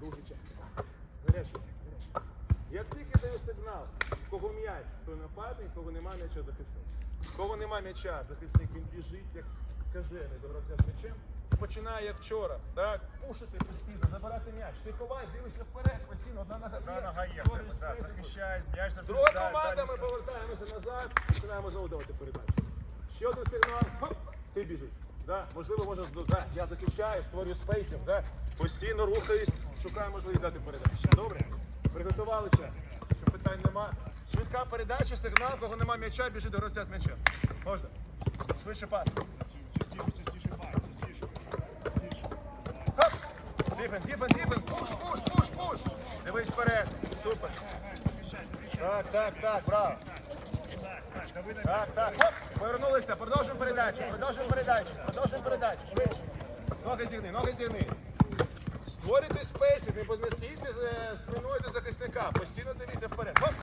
Другий час. Гарячий, гарячий. Як тільки даю сигнал, кого м'яч, то нападник, кого немає м'яча захисник. Кого немає м'яча, захисник він біжить, як скажений до гравця з м'ячем. І починає як вчора, так? Пушити постійно, забирати м'яч. Ти ховай, дивишся вперед, постійно, одна нога Одна є. нога є, створюєш да, спейси. захищає, м'яч завжди Друга сідає, команда, далі ми ста- повертаємося назад, починаємо знову давати передачу. Ще один сигнал, хоп, ти біжиш. Да? Можливо, можна з- да, я захищаю, створюю спейсів, да? постійно рухаюсь, шукаю можливість дати передачу. Добре? Приготувалися, що питань нема. Швидка передача, сигнал, кого нема м'яча, біжить до гравця з м'ячем. Можна? Швидше пас. Частіше, частіше пас, частіше, частіше. Хоп! Діфенс, діфенс, діфенс, пуш, пуш, пуш, пуш. Дивись вперед. Супер. Так, так, так, браво. Так, так, хоп, повернулися, продовжуємо передачу, продовжуємо передачу, продовжуємо передачу, швидше. Ноги зігни, ноги зігни. Створюйте спейси, не не стійте з- спиною до захисника, постійно дивіться вперед.